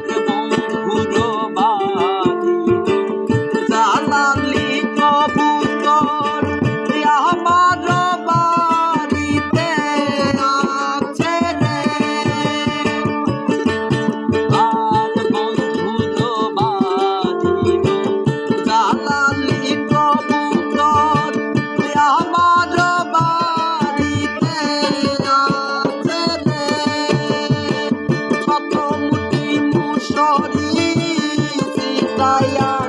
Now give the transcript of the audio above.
Thank you. Mussoorie সিতাইয়া